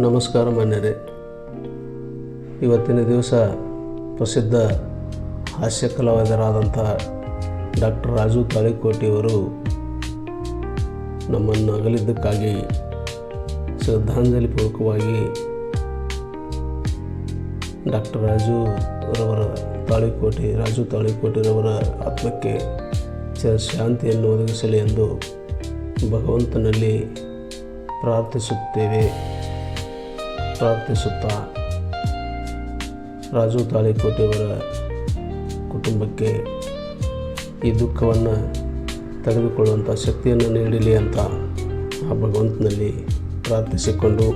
ನಮಸ್ಕಾರ ಮಾನ್ಯರೇ. ಇವತ್ತಿನ ದಿವಸ ಪ್ರಸಿದ್ಧ ಹಾಸ್ಯ ಕಲಾವಿದರಾದಂಥ ಡಾಕ್ಟರ್ ರಾಜು ತಾಳಿಕೋಟಿಯವರು ನಮ್ಮನ್ನು ಅಗಲಿದ್ದಕ್ಕಾಗಿ ಶ್ರದ್ಧಾಂಜಲಿ ಪೂರ್ವಕವಾಗಿ ಡಾಕ್ಟರ್ ರಾಜು ರವರ ತಾಳಿಕೋಟಿ, ರಾಜು ತಾಳಿಕೋಟಿರವರ ಆತ್ಮಕ್ಕೆ ಶಾಂತಿಯನ್ನು ಒದಗಿಸಲಿ ಎಂದು ಭಗವಂತನಲ್ಲಿ ಪ್ರಾರ್ಥಿಸುತ್ತೇವೆ. ಪ್ರಾರ್ಥಿಸುತ್ತಾ ರಾಜು ತಾಳಿಕೋಟೆಯವರ ಕುಟುಂಬಕ್ಕೆ ಈ ದುಃಖವನ್ನು ತೆಗೆದುಕೊಳ್ಳುವಂಥ ಶಕ್ತಿಯನ್ನು ನೀಡಲಿ ಅಂತ ಆ ಭಗವಂತನಲ್ಲಿ ಪ್ರಾರ್ಥಿಸಿಕೊಂಡು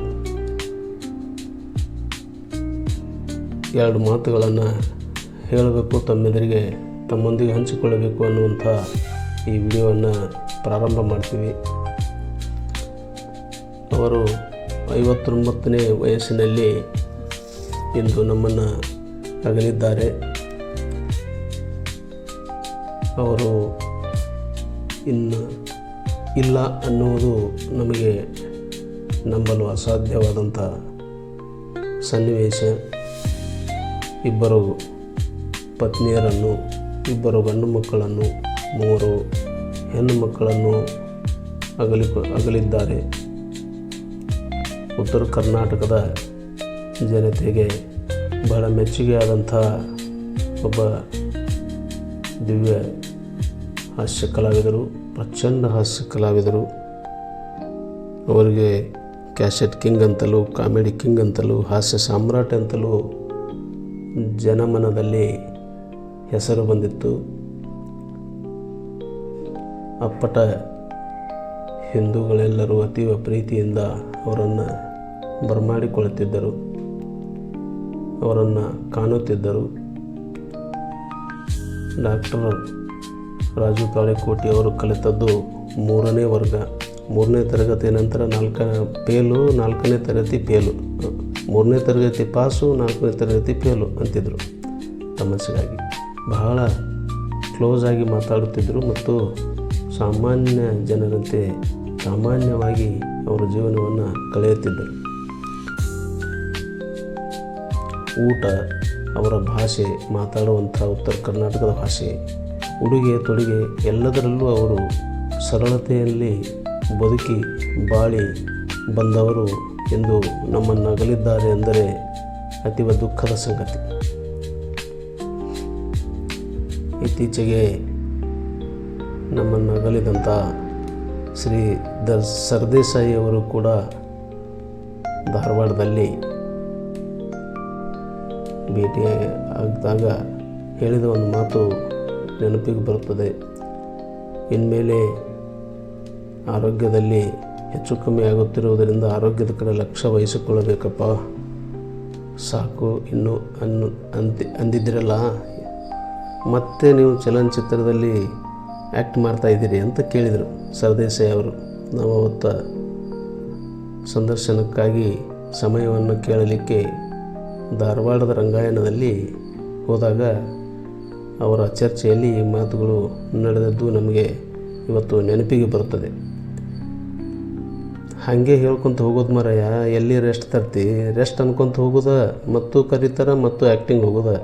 ಎರಡು ಮಾತುಗಳನ್ನು ಹೇಳಬೇಕು, ತಮ್ಮೆದುರಿಗೆ ತಮ್ಮೊಂದಿಗೆ ಹಂಚಿಕೊಳ್ಳಬೇಕು ಅನ್ನುವಂಥ ಈ ವಿಡಿಯೋವನ್ನು ಪ್ರಾರಂಭ ಮಾಡ್ತೀವಿ. ಅವರು ಐವತ್ತೊಂಬತ್ತನೇ ವಯಸ್ಸಿನಲ್ಲಿ ಇಂದು ನಮ್ಮನ್ನು ಅಗಲಿದ್ದಾರೆ. ಅವರು ಇನ್ನು ಇಲ್ಲ ಅನ್ನುವುದು ನಮಗೆ ನಂಬಲು ಅಸಾಧ್ಯವಾದಂಥ ಸನ್ನಿವೇಶ. ಇಬ್ಬರು ಪತ್ನಿಯರನ್ನು, ಇಬ್ಬರು ಗಂಡು ಮಕ್ಕಳನ್ನು, ಮೂವರು ಹೆಣ್ಣು ಮಕ್ಕಳನ್ನು ಅಗಲಿ ಅಗಲಿದ್ದಾರೆ. ಉತ್ತರ ಕರ್ನಾಟಕದ ಜನತೆಗೆ ಬಹಳ ಮೆಚ್ಚುಗೆಯಾದಂಥ ಒಬ್ಬ ದಿವ್ಯ ಹಾಸ್ಯ ಕಲಾವಿದರು, ಪ್ರಚಂಡ ಹಾಸ್ಯ ಕಲಾವಿದರು. ಅವರಿಗೆ ಕ್ಯಾಸೆಟ್ ಕಿಂಗ್ ಅಂತಲೂ, ಕಾಮಿಡಿ ಕಿಂಗ್ ಅಂತಲೂ, ಹಾಸ್ಯ ಸಾಮ್ರಾಟ್ ಅಂತಲೂ ಜನಮನದಲ್ಲಿ ಹೆಸರು ಬಂದಿತ್ತು. ಅಪ್ಪಟ ಹಿಂದೂಗಳೆಲ್ಲರೂ ಅತೀವ ಪ್ರೀತಿಯಿಂದ ಅವರನ್ನು ಬರಮಾಡಿಕೊಳ್ಳುತ್ತಿದ್ದರು. ಅವರನ್ನು ಕಾಣುತ್ತಿದ್ದರು. ಡಾಕ್ಟರ್ ರಾಜು ಕಾಳಿಕೋಟಿ ಅವರು ಕಲಿತದ್ದು ಮೂರನೇ ವರ್ಗ. ಮೂರನೇ ತರಗತಿ ನಂತರ ನಾಲ್ಕ ಪೇಲು, ನಾಲ್ಕನೇ ತರಗತಿ ಪೇಲು, ಮೂರನೇ ತರಗತಿ ಪಾಸು, ನಾಲ್ಕನೇ ತರಗತಿ ಪೇಲು ಅಂತಿದ್ದರು ತಮಾಷೆಗಾಗಿ ಬಹಳ ಕ್ಲೋಸ್ ಆಗಿ ಮಾತಾಡುತ್ತಿದ್ದರು ಮತ್ತು ಸಾಮಾನ್ಯ ಜನರಂತೆ ಸಾಮಾನ್ಯವಾಗಿ ಅವರ ಜೀವನವನ್ನು ಕಳೆಯುತ್ತಿದ್ದರು. ಊಟ, ಅವರ ಭಾಷೆ, ಮಾತಾಡುವಂಥ ಉತ್ತರ ಕರ್ನಾಟಕದ ಭಾಷೆ, ಉಡುಗೆ, ತೊಡುಗೆ ಎಲ್ಲದರಲ್ಲೂ ಅವರು ಸರಳತೆಯಲ್ಲಿ ಬದುಕಿ ಬಾಳಿ ಬಂದವರು ಎಂದು ನಮ್ಮನ್ನು ಅಗಲಿದ್ದಾರೆ ಎಂದರೆ ಅತೀವ ದುಃಖದ ಸಂಗತಿ. ಇತ್ತೀಚೆಗೆ ನಮ್ಮನ್ನು ಅಗಲಿದಂಥ ಶ್ರೀ ದ ಸರ್ದೇಸಾಯಿ ಅವರು ಕೂಡ ಧಾರವಾಡದಲ್ಲಿ ಭೇಟಿ ಆಗಿದಾಗ ಹೇಳಿದ ಒಂದು ಮಾತು ನೆನಪಿಗೆ ಬರುತ್ತದೆ. ಇನ್ಮೇಲೆ ಆರೋಗ್ಯದಲ್ಲಿ ಹೆಚ್ಚು ಕಮ್ಮಿ ಆಗುತ್ತಿರುವುದರಿಂದ ಆರೋಗ್ಯದ ಕಡೆ ಲಕ್ಷ್ಯ ವಹಿಸಿಕೊಳ್ಳಬೇಕಪ್ಪ. ಸಾಕು, ಇನ್ನು ಅನ್ನು ಅಂತ, ಅಂದಿದ್ದಿರಲ್ಲ? ಮತ್ತೆ ನೀವು ಚಲನಚಿತ್ರದಲ್ಲಿ ಆ್ಯಕ್ಟ್ ಮಾಡ್ತಾ ಇದ್ದೀರಿ ಅಂತ ಕೇಳಿದರು ಸರ್ದೇಸಾಯಿ ಅವರು. ನಾವು ಅವತ್ತ ಸಂದರ್ಶನಕ್ಕಾಗಿ ಸಮಯವನ್ನು ಕೇಳಲಿಕ್ಕೆ ಧಾರವಾಡದ ರಂಗಾಯಣದಲ್ಲಿ ಹೋದಾಗ ಅವರ ಚರ್ಚೆಯಲ್ಲಿ ಈ ಮಾತುಗಳು ನಡೆದದ್ದು ನಮಗೆ ಇವತ್ತು ನೆನಪಿಗೆ ಬರುತ್ತದೆ. ಹಾಗೆ ಹೇಳ್ಕೊತ ಹೋಗೋದು ಮರಯ್ಯ ಎಲ್ಲಿ ರೆಸ್ಟ್ ತರ್ತಿ? ರೆಸ್ಟ್ ಅನ್ಕೊತ ಹೋಗೋದ, ಮತ್ತು ಕರೀತಾರ, ಮತ್ತು ಆ್ಯಕ್ಟಿಂಗ್ ಹೋಗೋದ?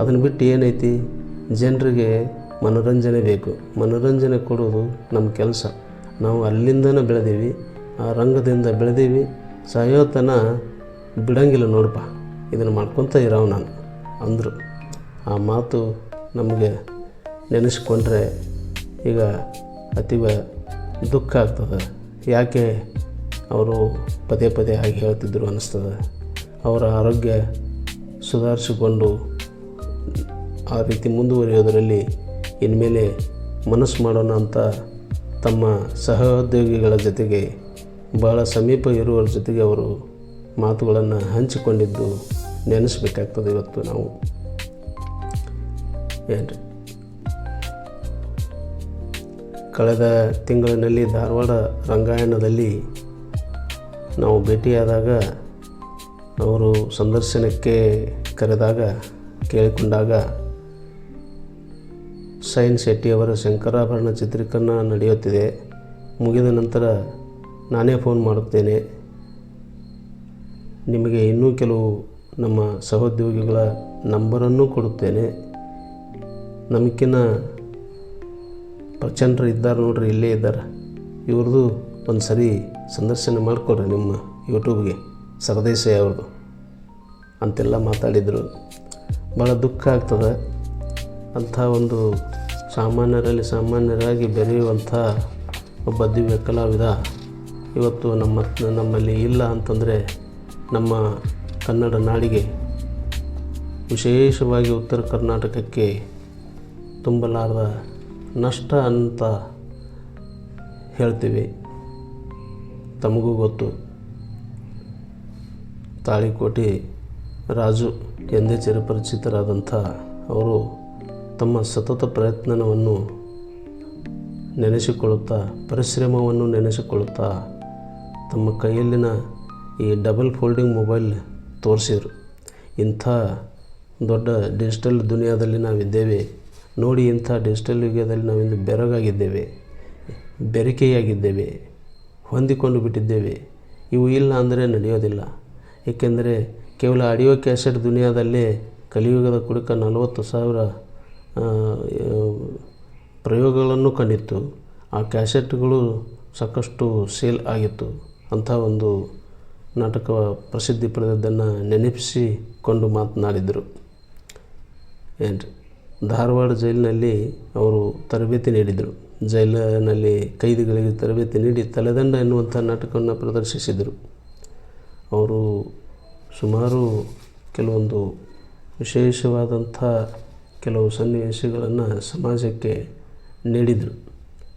ಅದನ್ನು ಬಿಟ್ಟು ಏನೈತಿ? ಜನರಿಗೆ ಮನೋರಂಜನೆ ಬೇಕು. ಮನೋರಂಜನೆ ಕೊಡೋದು ನಮ್ಮ ಕೆಲಸ. ನಾವು ಅಲ್ಲಿಂದನೇ ಬೆಳೆದೀವಿ, ಆ ರಂಗದಿಂದ ಬೆಳೆದೀವಿ. ಸಾಯೋತನ ಬಿಡಂಗಿಲ್ಲ ನೋಡಪ್ಪ. ಇದನ್ನು ಮಾಡ್ಕೊತ ಇರೋವು ನಾನು. ಅಂದರು. ಆ ಮಾತು ನಮಗೆ ನೆನೆಸ್ಕೊಂಡ್ರೆ ಈಗ ಅತೀವ ದುಃಖ ಆಗ್ತದೆ. ಯಾಕೆ ಅವರು ಪದೇ ಪದೇ ಹಾಗೆ ಹೇಳ್ತಿದ್ರು ಅನ್ನಿಸ್ತದೆ. ಅವರ ಆರೋಗ್ಯ ಸುಧಾರಿಸಿಕೊಂಡು ಆ ರೀತಿ ಮುಂದುವರಿಯೋದರಲ್ಲಿ ಇನ್ಮೇಲೆ ಮನಸ್ಸು ಮಾಡೋಣ ಅಂತ ತಮ್ಮ ಸಹೋದ್ಯೋಗಿಗಳ ಜೊತೆಗೆ ಬಹಳ ಸಮೀಪ ಇರುವವರ ಜೊತೆಗೆ ಅವರು ಮಾತುಗಳನ್ನು ಹಂಚಿಕೊಂಡಿದ್ದು ನೆನೆಸ್ಬೇಕಾಗ್ತದೆ ಇವತ್ತು ನಾವು. ಏನು ಕಳೆದ ತಿಂಗಳಿನಲ್ಲಿ ಧಾರವಾಡ ರಂಗಾಯಣದಲ್ಲಿ ನಾವು ಭೇಟಿಯಾದಾಗ ಅವರು ಸಂದರ್ಶನಕ್ಕೆ ಕರೆದಾಗ ಕೇಳಿಕೊಂಡಾಗ ಸೈನ್ ಶೆಟ್ಟಿಯವರ ಶಂಕರಾಭರಣ ಚಿತ್ರೀಕರಣ ನಡೆಯುತ್ತಿದೆ. ಮುಗಿದ ನಂತರ ನಾನೇ ಫೋನ್ ಮಾಡುತ್ತೇನೆ. ನಿಮಗೆ ಇನ್ನೂ ಕೆಲವು ನಮ್ಮ ಸಹೋದ್ಯೋಗಿಗಳ ನಂಬರನ್ನು ಕೊಡುತ್ತೇನೆ. ನಮಗಿನ್ನ ಪ್ರಚಂಡರು ಇದ್ದಾರೆ ನೋಡ್ರಿ, ಇಲ್ಲೇ ಇದ್ದಾರೆ. ಇವ್ರದ್ದು ಒಂದು ಸರಿ ಸಂದರ್ಶನ ಮಾಡಿಕೊಡ್ರಿ ನಿಮ್ಮ ಯೂಟ್ಯೂಬ್ಗೆ ಸರದೇಸಾಯಿ ಅವ್ರದ್ದು. ಅಂತೆಲ್ಲ ಮಾತಾಡಿದರು. ಭಾಳ ದುಃಖ ಆಗ್ತದೆ. ಅಂಥ ಒಂದು ಸಾಮಾನ್ಯರಲ್ಲಿ ಸಾಮಾನ್ಯರಾಗಿ ಬೆರೆಯುವಂಥ ಒಬ್ಬ ದಿವ್ಯ ಕಲಾವಿದ ಇವತ್ತು ನಮ್ಮ ನಮ್ಮಲ್ಲಿ ಇಲ್ಲ ಅಂತಂದರೆ ನಮ್ಮ ಕನ್ನಡ ನಾಡಿಗೆ ವಿಶೇಷವಾಗಿ ಉತ್ತರ ಕರ್ನಾಟಕಕ್ಕೆ ತುಂಬಲಾರದ ನಷ್ಟ ಅಂತ ಹೇಳ್ತೀವಿ. ತಮಗೂ ಗೊತ್ತು. ತಾಳಿಕೋಟೆ ರಾಜು ಎಂದೇ ಚಿರಪರಿಚಿತರಾದಂಥ ಅವರು ತಮ್ಮ ಸತತ ಪ್ರಯತ್ನವನ್ನು ನೆನೆಸಿಕೊಳ್ಳುತ್ತಾ, ಪರಿಶ್ರಮವನ್ನು ನೆನೆಸಿಕೊಳ್ಳುತ್ತಾ ತಮ್ಮ ಕೈಯಲ್ಲಿನ ಈ ಡಬಲ್ ಫೋಲ್ಡಿಂಗ್ ಮೊಬೈಲ್ ತೋರಿಸಿದರು. ಇಂಥ ದೊಡ್ಡ ಡಿಜಿಟಲ್ ದುನಿಯಾದಲ್ಲಿ ನಾವಿದ್ದೇವೆ. ನೋಡಿ ಇಂಥ ಡಿಜಿಟಲ್ ಯುಗದಲ್ಲಿ ನಾವಿಂದು ಬೆರಗಾಗಿದ್ದೇವೆ, ಬೆರಕೆಯಾಗಿದ್ದೇವೆ, ಹೊಂದಿಕೊಂಡು ಬಿಟ್ಟಿದ್ದೇವೆ. ಇವು ಇಲ್ಲ ಅಂದರೆ ನಡೆಯೋದಿಲ್ಲ. ಏಕೆಂದರೆ ಕೇವಲ ಆಡಿಯೋ ಕ್ಯಾಸೆಟ್ ದುನಿಯಾದಲ್ಲೇ ಕಲಿಯುಗದ ಕುಡುಕ ನಲವತ್ತು ಸಾವಿರ ಪ್ರಯೋಗಗಳನ್ನು ಕಂಡಿತ್ತು. ಆ ಕ್ಯಾಸೆಟ್ಗಳು ಸಾಕಷ್ಟು ಸೇಲ್ ಆಗಿತ್ತು. ಅಂಥ ಒಂದು ನಾಟಕ ಪ್ರಸಿದ್ಧಿ ಪಡೆದದ್ದನ್ನು ನೆನಪಿಸಿಕೊಂಡು ಮಾತನಾಡಿದರು. ಏನ್ರಿ? ಧಾರವಾಡ ಜೈಲಿನಲ್ಲಿ ಅವರು ತರಬೇತಿ ನೀಡಿದರು. ಜೈಲಿನಲ್ಲಿ ಕೈದಿಗಳಿಗೆ ತರಬೇತಿ ನೀಡಿ ತಲೆದಂಡ ಎನ್ನುವಂಥ ನಾಟಕವನ್ನು ಪ್ರದರ್ಶಿಸಿದರು. ಅವರು ಸುಮಾರು ಕೆಲವೊಂದು ವಿಶೇಷವಾದಂಥ ಕೆಲವು ಸನ್ನಿವೇಶಗಳನ್ನು ಸಮಾಜಕ್ಕೆ ನೀಡಿದರು.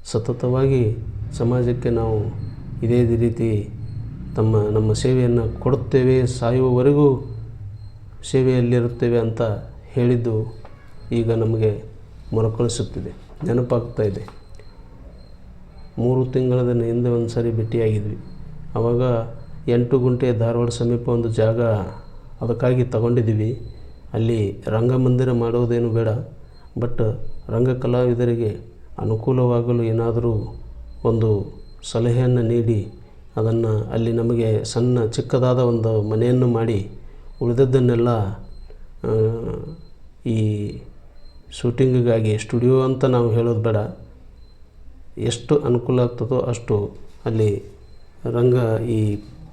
ಸತತವಾಗಿ ಸಮಾಜಕ್ಕೆ ನಾವು ಇದೇ ರೀತಿ ತಮ್ಮ ನಮ್ಮ ಸೇವೆಯನ್ನು ಕೊಡುತ್ತೇವೆ, ಸಾಯುವವರೆಗೂ ಸೇವೆಯಲ್ಲಿರುತ್ತೇವೆ ಅಂತ ಹೇಳಿದ್ದು ಈಗ ನಮಗೆ ಮರುಕಳಿಸುತ್ತಿದೆ, ನೆನಪಾಗ್ತಾ ಇದೆ. ಮೂರು ತಿಂಗಳ ಹಿಂದೆ ಒಂದು ಸಾರಿ ಭೇಟಿಯಾಗಿದ್ವಿ. ಆವಾಗ ಎಂಟು ಗುಂಟೆ ಧಾರವಾಡ ಸಮೀಪ ಒಂದು ಜಾಗ ಅದಕ್ಕಾಗಿ ತಗೊಂಡಿದ್ದೀವಿ. ಅಲ್ಲಿ ರಂಗಮಂದಿರ ಮಾಡೋದೇನು ಬೇಡ, ಬಟ್ ರಂಗ ಕಲಾವಿದರಿಗೆ ಅನುಕೂಲವಾಗಲು ಏನಾದರೂ ಒಂದು ಸಲಹೆಯನ್ನು ನೀಡಿ ಅದನ್ನು ಅಲ್ಲಿ ನಮಗೆ ಸಣ್ಣ ಚಿಕ್ಕದಾದ ಒಂದು ಮನೆಯನ್ನು ಮಾಡಿ ಉಳಿದದ್ದನ್ನೆಲ್ಲ ಈ ಶೂಟಿಂಗಿಗಾಗಿ ಸ್ಟುಡಿಯೋ ಅಂತ ನಾವು ಹೇಳೋದು ಬೇಡ. ಎಷ್ಟು ಅನುಕೂಲ ಆಗ್ತದೋ ಅಷ್ಟು ಅಲ್ಲಿ ರಂಗ ಈ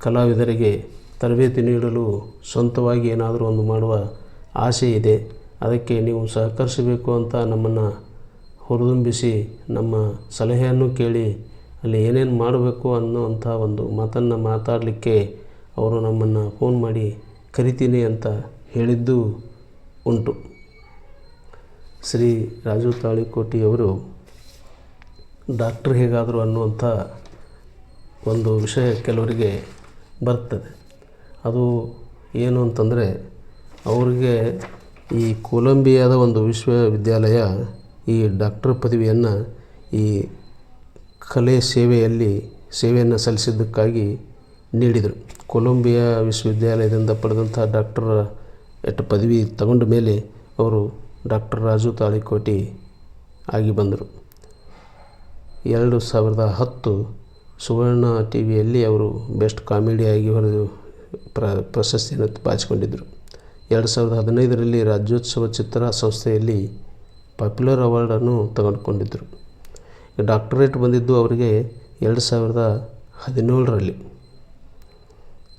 ಕಲಾವಿದರಿಗೆ ತರಬೇತಿ ನೀಡಲು ಸ್ವಂತವಾಗಿ ಏನಾದರೂ ಒಂದು ಮಾಡುವ ಆಸೆ ಇದೆ. ಅದಕ್ಕೆ ನೀವು ಸಹಕರಿಸಬೇಕು ಅಂತ ನಮ್ಮನ್ನು ಹುರಿದುಂಬಿಸಿ ನಮ್ಮ ಸಲಹೆಯನ್ನು ಕೇಳಿ ಅಲ್ಲಿ ಏನೇನು ಮಾಡಬೇಕು ಅನ್ನುವಂಥ ಒಂದು ಮಾತನ್ನು ಮಾತಾಡಲಿಕ್ಕೆ ಅವರು ನಮ್ಮನ್ನು ಫೋನ್ ಮಾಡಿ ಕರಿತೀನಿ ಅಂತ ಹೇಳಿದ್ದು ಉಂಟು. ಶ್ರೀ ರಾಜು ತಾಳಿಕೋಟಿಯವರು ಡಾಕ್ಟ್ರ್ ಹೇಗಾದರು ಅನ್ನುವಂಥ ಒಂದು ವಿಷಯ ಕೆಲವರಿಗೆ ಬರ್ತದೆ. ಅದು ಏನು ಅಂತಂದರೆ ಅವರಿಗೆ ಈ ಕೊಲಂಬಿಯಾದ ಒಂದು ವಿಶ್ವವಿದ್ಯಾಲಯ ಈ ಡಾಕ್ಟರ್ ಪದವಿಯನ್ನು ಈ ಕಲೆ ಸೇವೆಯಲ್ಲಿ ಸೇವೆಯನ್ನು ಸಲ್ಲಿಸಿದ್ದಕ್ಕಾಗಿ ನೀಡಿದರು. ಕೊಲಂಬಿಯಾ ವಿಶ್ವವಿದ್ಯಾಲಯದಿಂದ ಪಡೆದಂಥ ಡಾಕ್ಟರ್ ಎಟ್ ಪದವಿ ತಗೊಂಡ ಮೇಲೆ ಅವರು ಡಾಕ್ಟರ್ ರಾಜು ತಾಳಿಕೋಟಿ ಆಗಿ ಬಂದರು. ಎರಡು ಸಾವಿರದ ಹತ್ತು ಸುವರ್ಣ ಟಿ ವಿಯಲ್ಲಿ ಅವರು ಬೆಸ್ಟ್ ಕಾಮಿಡಿಯಾಗಿ ಹೊರದು ಪ್ರ, ಪ್ರಶಸ್ತಿಯನ್ನು ಬಾಚಿಕೊಂಡಿದ್ದರು ಎರಡು ಸಾವಿರದ ಹದಿನೈದರಲ್ಲಿ ರಾಜ್ಯೋತ್ಸವ ಚಿತ್ರ ಸಂಸ್ಥೆಯಲ್ಲಿ ಪಾಪ್ಯುಲರ್ ಅವಾರ್ಡನ್ನು ತೆಗೆದುಕೊಂಡಿದ್ದರು ಡಾಕ್ಟರೇಟ್ ಬಂದಿದ್ದು ಅವರಿಗೆ ಎರಡು ಸಾವಿರದ ಹದಿನೇಳರಲ್ಲಿ.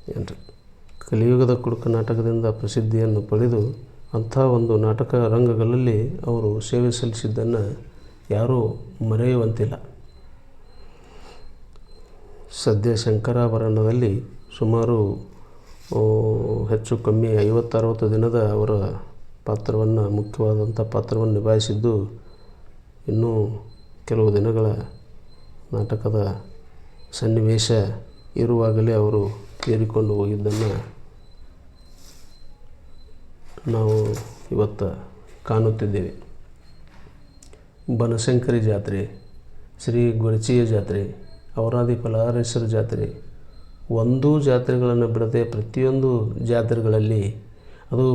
ಏನ್ರಿ? ಕಲಿಯುಗದ ಕುಡುಕ ನಾಟಕದಿಂದ ಪ್ರಸಿದ್ಧಿಯನ್ನು ಪಡೆದು ಅಂಥ ಒಂದು ನಾಟಕ ರಂಗಗಳಲ್ಲಿ ಅವರು ಸೇವೆ ಸಲ್ಲಿಸಿದ್ದನ್ನು ಯಾರೂ ಮರೆಯುವಂತಿಲ್ಲ. ಸದ್ಯ ಶಂಕರಾಭರಣದಲ್ಲಿ ಸುಮಾರು ಹೆಚ್ಚು ಕಮ್ಮಿ ಐವತ್ತರವತ್ತು ದಿನದ ಅವರ ಪಾತ್ರವನ್ನು, ಮುಖ್ಯವಾದಂಥ ಪಾತ್ರವನ್ನು ನಿಭಾಯಿಸಿದ್ದು ಇನ್ನೂ ಕೆಲವು ದಿನಗಳ ನಾಟಕದ ಸನ್ನಿವೇಶ ಇರುವಾಗಲೇ ಅವರು ತೀರಿಕೊಂಡು ಹೋಗಿದ್ದನ್ನು ನಾವು ಇವತ್ತು ಕಾಣುತ್ತಿದ್ದೇವೆ. ಬನಶಂಕರಿ ಜಾತ್ರೆ, ಶ್ರೀ ಗೊರಚಿಯ ಜಾತ್ರೆ ಅವರಾದಿ ಫಲಾರೇಶ್ವರ ಜಾತ್ರೆ, ಒಂದೂ ಜಾತ್ರೆಗಳನ್ನು ಬಿಡದೆ ಪ್ರತಿಯೊಂದು ಜಾತ್ರೆಗಳಲ್ಲಿ ಅದು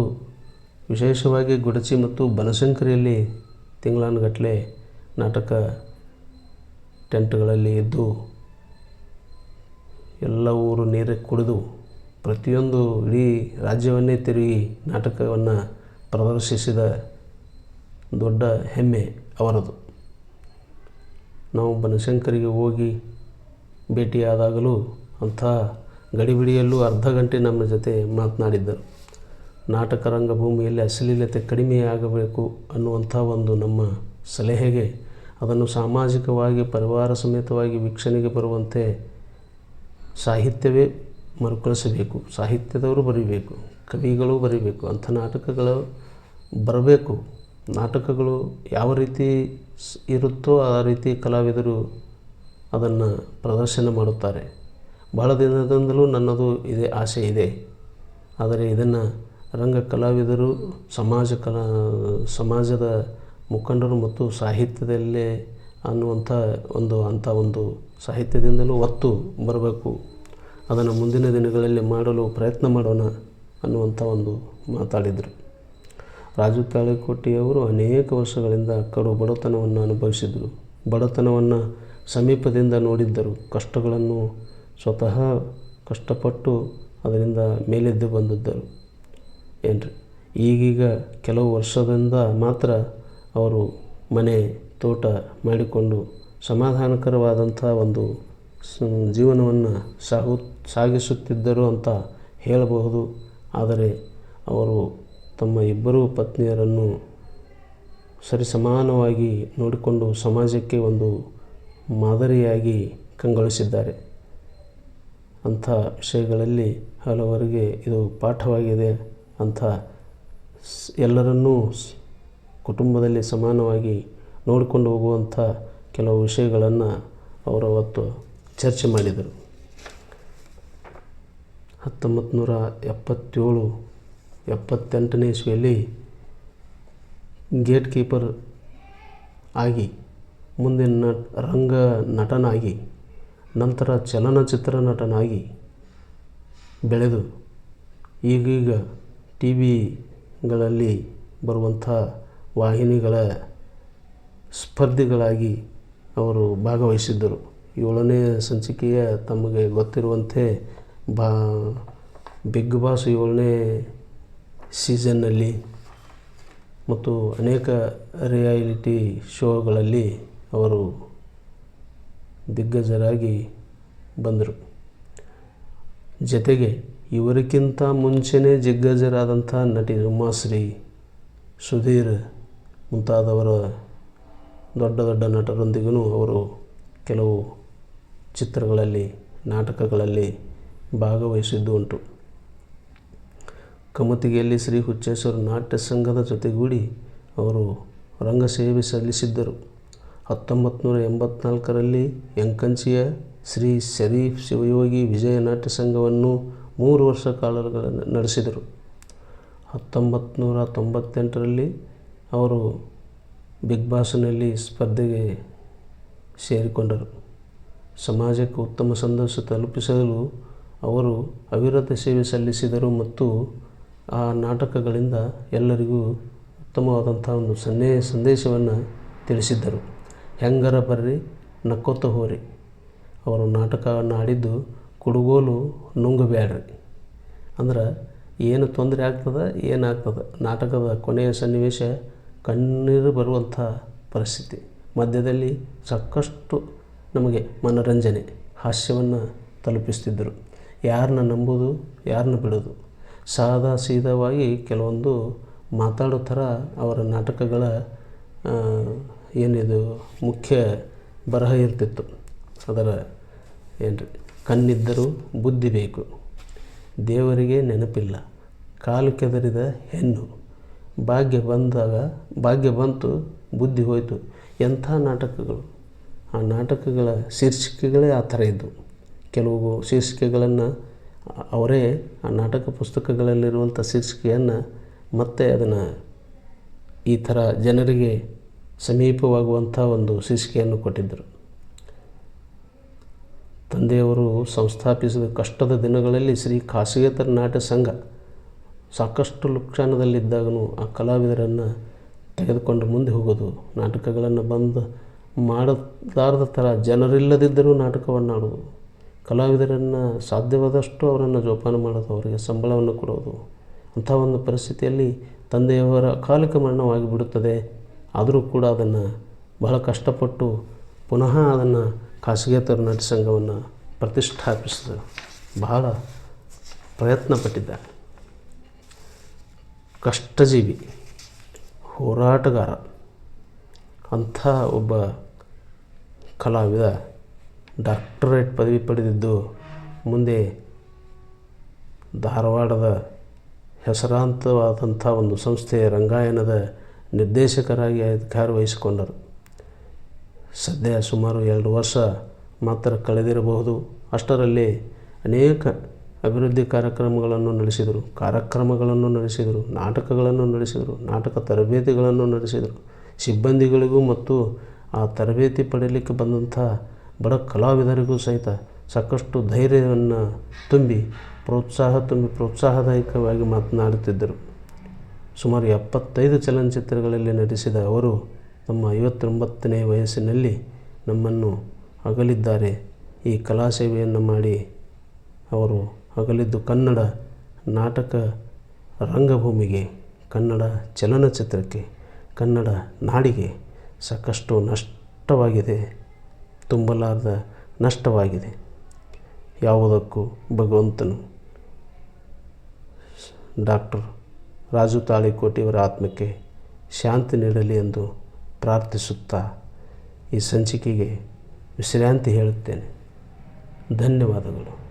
ವಿಶೇಷವಾಗಿ ಗುಡಚಿ ಮತ್ತು ಬನಶಂಕರಿಯಲ್ಲಿ ತಿಂಗಳಾನುಗಟ್ಟಲೆ ನಾಟಕ ಟೆಂಟ್ಗಳಲ್ಲಿ ಇದ್ದು ಎಲ್ಲ ಊರು ನೀರಿಗೆ ಕುಡಿದು ಪ್ರತಿಯೊಂದು ಇಡೀ ರಾಜ್ಯವನ್ನೇ ತಿರುಗಿ ನಾಟಕವನ್ನು ಪ್ರದರ್ಶಿಸಿದ ದೊಡ್ಡ ಹೆಮ್ಮೆ ಅವರದು. ನಾವು ಬನಶಂಕರಿಗೆ ಹೋಗಿ ಭೇಟಿಯಾದಾಗಲೂ ಅಂಥ ಗಡಿಬಿಡಿಯಲ್ಲೂ ಅರ್ಧ ಗಂಟೆ ನಮ್ಮ ಜೊತೆ ಮಾತನಾಡಿದ್ದರು. ನಾಟಕ ರಂಗಭೂಮಿಯಲ್ಲಿ ಅಶ್ಲೀಲತೆ ಕಡಿಮೆಯಾಗಬೇಕು ಅನ್ನುವಂಥ ಒಂದು ನಮ್ಮ ಸಲಹೆಗೆ ಅದನ್ನು ಸಾಮಾಜಿಕವಾಗಿ, ಪರಿವಾರ ಸಮೇತವಾಗಿ ವೀಕ್ಷಣೆಗೆ ಬರುವಂತೆ ಸಾಹಿತ್ಯವೇ ಮರುಕಳಿಸಬೇಕು. ಸಾಹಿತ್ಯದವರು ಬರೀಬೇಕು, ಕವಿಗಳು ಬರೀಬೇಕು, ಅಂಥ ನಾಟಕಗಳು ಬರಬೇಕು. ನಾಟಕಗಳು ಯಾವ ರೀತಿ ಇರುತ್ತೋ ಆ ರೀತಿ ಕಲಾವಿದರು ಅದನ್ನು ಪ್ರದರ್ಶನ ಮಾಡುತ್ತಾರೆ. ಬಹಳ ದಿನದಿಂದಲೂ ನನ್ನದು ಇದೆ ಆಸೆ ಇದೆ. ಆದರೆ ಇದನ್ನು ರಂಗ ಕಲಾವಿದರು ಸಮಾಜ ಕಲಾ ಸಮಾಜದ ಮುಖಂಡರು ಮತ್ತು ಸಾಹಿತ್ಯದಲ್ಲೇ ಅನ್ನುವಂಥ ಒಂದು ಅಂಥ ಒಂದು ಸಾಹಿತ್ಯದಿಂದಲೂ ಒತ್ತು ಬರಬೇಕು. ಅದನ್ನು ಮುಂದಿನ ದಿನಗಳಲ್ಲಿ ಮಾಡಲು ಪ್ರಯತ್ನ ಮಾಡೋಣ ಅನ್ನುವಂಥ ಒಂದು ಮಾತಾಡಿದರು. ರಾಜು ತಾಳಿಕೋಟಿಯವರು ಅನೇಕ ವರ್ಷಗಳಿಂದ ಕಡು ಬಡತನವನ್ನು ಅನುಭವಿಸಿದರು. ಬಡತನವನ್ನು ಸಮೀಪದಿಂದ ನೋಡಿದ್ದರು. ಕಷ್ಟಗಳನ್ನು ಸ್ವತಃ ಕಷ್ಟಪಟ್ಟು ಅದರಿಂದ ಮೇಲೆದ್ದು ಬಂದಿದ್ದರು. ಏನ್ರಿ? ಈಗೀಗ ಕೆಲವು ವರ್ಷದಿಂದ ಮಾತ್ರ ಅವರು ಮನೆ, ತೋಟ ಮಾಡಿಕೊಂಡು ಸಮಾಧಾನಕರವಾದಂಥ ಒಂದು ಜೀವನವನ್ನು ಸಾಗು, ಸಾಗಿಸುತ್ತಿದ್ದರು ಅಂತ ಹೇಳಬಹುದು. ಆದರೆ ಅವರು ತಮ್ಮ ಇಬ್ಬರು ಪತ್ನಿಯರನ್ನು ಸರಿಸಮಾನವಾಗಿ ನೋಡಿಕೊಂಡು ಸಮಾಜಕ್ಕೆ ಒಂದು ಮಾದರಿಯಾಗಿ ಕಂಗೊಳಿಸಿದ್ದಾರೆ. ಅಂಥ ವಿಷಯಗಳಲ್ಲಿ ಹಲವರಿಗೆ ಇದು ಪಾಠವಾಗಿದೆ. ಅಂಥ ಎಲ್ಲರನ್ನೂ ಕುಟುಂಬದಲ್ಲಿ ಸಮಾನವಾಗಿ ನೋಡಿಕೊಂಡು ಹೋಗುವಂಥ ಕೆಲವು ವಿಷಯಗಳನ್ನು ಅವರು ಅವತ್ತು ಚರ್ಚೆ ಮಾಡಿದರು. ಹತ್ತೊಂಬತ್ತು ನೂರ ಎಪ್ಪತ್ತೇಳು, ಎಪ್ಪತ್ತೆಂಟನೇ ಇಸ್ವಿಯಲ್ಲಿ ಗೇಟ್ ಕೀಪರ್ ಆಗಿ ಮುಂದೆ ನ ರಂಗ ನಟನಾಗಿ, ನಂತರ ಚಲನಚಿತ್ರ ನಟನಾಗಿ ಬೆಳೆದು, ಈಗೀಗ ಟಿ ವಿಗಳಲ್ಲಿ ಬರುವಂಥ ವಾಹಿನಿಗಳ ಸ್ಪರ್ಧಿಗಳಾಗಿ ಅವರು ಭಾಗವಹಿಸಿದ್ದರು. ಏಳನೇ ಸಂಚಿಕೆಯ ತಮಗೆ ಗೊತ್ತಿರುವಂತೆ ಬಾ, ಬಿಗ್ ಬಾಸ್ ಏಳನೇ ಸೀಸನ್ನಲ್ಲಿ ಮತ್ತು ಅನೇಕ ರಿಯಾಲಿಟಿ ಶೋಗಳಲ್ಲಿ ಅವರು ದಿಗ್ಗಜರಾಗಿ ಬಂದರು. ಜೊತೆಗೆ ಇವರಿಗಿಂತ ಮುಂಚೆನೇ ದಿಗ್ಗಜರಾದಂಥ ನಟಿ ಉಮಾಶ್ರೀ ಸುಧೀರ್ ಮುಂತಾದವರ ದೊಡ್ಡ ದೊಡ್ಡ ನಟರೊಂದಿಗೂ ಅವರು ಕೆಲವು ಚಿತ್ರಗಳಲ್ಲಿ, ನಾಟಕಗಳಲ್ಲಿ ಭಾಗವಹಿಸಿದ್ದು ಉಂಟು. ಕಮತಿಗೆಯಲ್ಲಿ ಶ್ರೀ ಹುಚ್ಚೇಶ್ವರ ನಾಟ್ಯ ಸಂಘದ ಜೊತೆಗೂಡಿ ಅವರು ರಂಗಸೇವೆ ಸಲ್ಲಿಸಿದ್ದರು. ಹತ್ತೊಂಬತ್ತು ನೂರ ಎಂಬತ್ನಾಲ್ಕರಲ್ಲಿ ಯಂಕಂಚಿಯ ಶ್ರೀ ಶರೀಫ್ ಶಿವಯೋಗಿ ವಿಜಯ ನಾಟ್ಯ ಸಂಘವನ್ನು ಮೂರು ವರ್ಷ ಕಾಲ ನಡೆಸಿದರು. ಹತ್ತೊಂಬತ್ತು ನೂರ ತೊಂಬತ್ತೆಂಟರಲ್ಲಿ ಅವರು ಬಿಗ್ ಬಾಸ್ನಲ್ಲಿ ಸ್ಪರ್ಧೆಗೆ ಸೇರಿಕೊಂಡರು. ಸಮಾಜಕ್ಕೆ ಉತ್ತಮ ಸಂದೇಶ ತಲುಪಿಸಲು ಅವರು ಅವಿರತ ಸೇವೆ ಸಲ್ಲಿಸಿದರು ಮತ್ತು ಆ ನಾಟಕಗಳಿಂದ ಎಲ್ಲರಿಗೂ ಉತ್ತಮವಾದಂಥ ಒಂದು ಸನ್ನೆ, ಸಂದೇಶವನ್ನು ತಿಳಿಸಿದ್ದರು. ಹೆಂಗರ ಬರ್ರಿ ನಕ್ಕೋತ ಹೋರಿ. ಅವರು ನಾಟಕವನ್ನು ಆಡಿದ್ದು ಕುಡುಗೋಲು ನುಂಗಬೇಡ್ರಿ ಅಂದ್ರೆ ಏನು ತೊಂದರೆ ಆಗ್ತದೆ, ಏನಾಗ್ತದೆ? ನಾಟಕದ ಕೊನೆಯ ಸನ್ನಿವೇಶ ಕಣ್ಣೀರು ಬರುವಂಥ ಪರಿಸ್ಥಿತಿ. ಮಧ್ಯದಲ್ಲಿ ಸಾಕಷ್ಟು ನಮಗೆ ಮನೋರಂಜನೆ, ಹಾಸ್ಯವನ್ನು ತಲುಪಿಸ್ತಿದ್ದರು ಯಾರನ್ನ ನಂಬೋದು ಯಾರನ್ನ ಬಿಡೋದು? ಸಾದಾ ಸೀದವಾಗಿ ಕೆಲವೊಂದು ಮಾತಾಡೋ ಥರ ಅವರ ನಾಟಕಗಳ ಏನಿದು, ಮುಖ್ಯ ಬರಹ ಇರ್ತಿತ್ತು. ಅದರ ಏನು ಕಣ್ಣಿದ್ದರೂ ಬುದ್ಧಿ ಬೇಕು. ದೇವರಿಗೆ ನೆನಪಿಲ್ಲ. ಕಾಲು ಕೆದರಿದ ಹೆಣ್ಣು. ಭಾಗ್ಯ ಬಂದಾಗ, ಭಾಗ್ಯ ಬಂತು, ಬುದ್ಧಿ ಹೋಯಿತು. ಎಂಥ ನಾಟಕಗಳು? ಆ ನಾಟಕಗಳ ಶೀರ್ಷಿಕೆಗಳೇ ಆ ಥರ ಇದ್ದವು ಕೆಲವು ಶೀರ್ಷಿಕೆಗಳನ್ನು ಅವರೇ ಆ ನಾಟಕ ಪುಸ್ತಕಗಳಲ್ಲಿರುವಂಥ ಶೀರ್ಷಿಕೆಯನ್ನು ಮತ್ತೆ ಅದನ್ನು ಈ ಥರ ಜನರಿಗೆ ಸಮೀಪವಾಗುವಂಥ ಒಂದು ಶೀರ್ಷಿಕೆಯನ್ನು ಕೊಟ್ಟಿದ್ದರು. ತಂದೆಯವರು ಸಂಸ್ಥಾಪಿಸಿದ ಕಷ್ಟದ ದಿನಗಳಲ್ಲಿ ಶ್ರೀ ಖಾಸಗೇತರ ನಾಟ್ಯ ಸಂಘ ಸಾಕಷ್ಟು ಲುಕ್ಷಾನದಲ್ಲಿದ್ದಾಗಲೂ ಆ ಕಲಾವಿದರನ್ನು ತೆಗೆದುಕೊಂಡು ಮುಂದೆ ಹೋಗೋದು, ನಾಟಕಗಳನ್ನು ಬಂದು ಮಾಡಲಾರದ ಥರ ಜನರಿಲ್ಲದಿದ್ದರೂ ನಾಟಕವನ್ನು ಆಡೋದು ಕಲಾವಿದರನ್ನು ಸಾಧ್ಯವಾದಷ್ಟು ಅವರನ್ನು ಜೋಪಾನ ಮಾಡೋದು, ಅವರಿಗೆ ಸಂಬಳವನ್ನು ಕೊಡೋದು, ಅಂಥ ಒಂದು ಪರಿಸ್ಥಿತಿಯಲ್ಲಿ ತಂದೆಯವರ ಅಕಾಲಿಕ ಮರಣವಾಗಿಬಿಡುತ್ತದೆ ಆದರೂ ಕೂಡ ಅದನ್ನು ಬಹಳ ಕಷ್ಟಪಟ್ಟು ಪುನಃ ಅದನ್ನು ಖಾಸಗೇತರ ನಟ ಸಂಘವನ್ನು ಪ್ರತಿಷ್ಠಾಪಿಸಿದ ಬಹಳ ಪ್ರಯತ್ನ ಪಟ್ಟಿದ್ದಾರೆ ಕಷ್ಟಜೀವಿ, ಹೋರಾಟಗಾರ, ಅಂಥ ಒಬ್ಬ ಕಲಾವಿದ ಡಾಕ್ಟರೇಟ್ ಪದವಿ ಪಡೆದಿದ್ದು ಮುಂದೆ ಧಾರವಾಡದ ಹೆಸರಾಂತವಾದಂಥ ಒಂದು ಸಂಸ್ಥೆಯ ರಂಗಾಯಣದ ನಿರ್ದೇಶಕರಾಗಿ ಅಧಿಕಾರ ವಹಿಸಿಕೊಂಡರು ಸದ್ಯ ಸುಮಾರು ಎರಡು ವರ್ಷ ಮಾತ್ರ ಕಳೆದಿರಬಹುದು. ಅಷ್ಟರಲ್ಲಿ ಅನೇಕ ಅಭಿವೃದ್ಧಿ ಕಾರ್ಯಕ್ರಮಗಳನ್ನು ನಡೆಸಿದರು ಕಾರ್ಯಕ್ರಮಗಳನ್ನು ನಡೆಸಿದರು, ನಾಟಕಗಳನ್ನು ನಡೆಸಿದರು, ನಾಟಕ ತರಬೇತಿಗಳನ್ನು ನಡೆಸಿದರು. ಸಿಬ್ಬಂದಿಗಳಿಗೂ ಮತ್ತು ಆ ತರಬೇತಿ ಪಡೆಯಲಿಕ್ಕೆ ಬಂದಂಥ ಬಡ ಕಲಾವಿದರಿಗೂ ಸಹಿತ ಸಾಕಷ್ಟು ಧೈರ್ಯವನ್ನು ತುಂಬಿ, ಪ್ರೋತ್ಸಾಹ ತುಂಬಿ, ಪ್ರೋತ್ಸಾಹದಾಯಕವಾಗಿ ಮಾತನಾಡುತ್ತಿದ್ದರು. ಸುಮಾರು ಎಪ್ಪತ್ತೈದು ಚಲನಚಿತ್ರಗಳಲ್ಲಿ ನಟಿಸಿದ ಅವರು ತಮ್ಮ ಐವತ್ತೊಂಬತ್ತನೇ ವಯಸ್ಸಿನಲ್ಲಿ ನಮ್ಮನ್ನು ಅಗಲಿದ್ದಾರೆ. ಈ ಕಲಾ ಸೇವೆಯನ್ನು ಮಾಡಿ ಅವರು ಅಗಲಿದ್ದು ಕನ್ನಡ ನಾಟಕ ರಂಗಭೂಮಿಗೆ, ಕನ್ನಡ ಚಲನಚಿತ್ರಕ್ಕೆ, ಕನ್ನಡ ನಾಡಿಗೆ ಸಾಕಷ್ಟು ನಷ್ಟವಾಗಿದೆ, ತುಂಬಲಾರದ ನಷ್ಟವಾಗಿದೆ. ಯಾವುದಕ್ಕೂ ಭಗವಂತನು ಡಾಕ್ಟರ್ ರಾಜು ತಾಳಿಕೋಟಿಯವರ ಆತ್ಮಕ್ಕೆ ಶಾಂತಿ ನೀಡಲಿ ಎಂದು ಪ್ರಾರ್ಥಿಸುತ್ತಾ ಈ ಸಂಚಿಕೆಗೆ ವಿಶ್ರಾಂತಿ ಹೇಳುತ್ತೇನೆ. ಧನ್ಯವಾದಗಳು.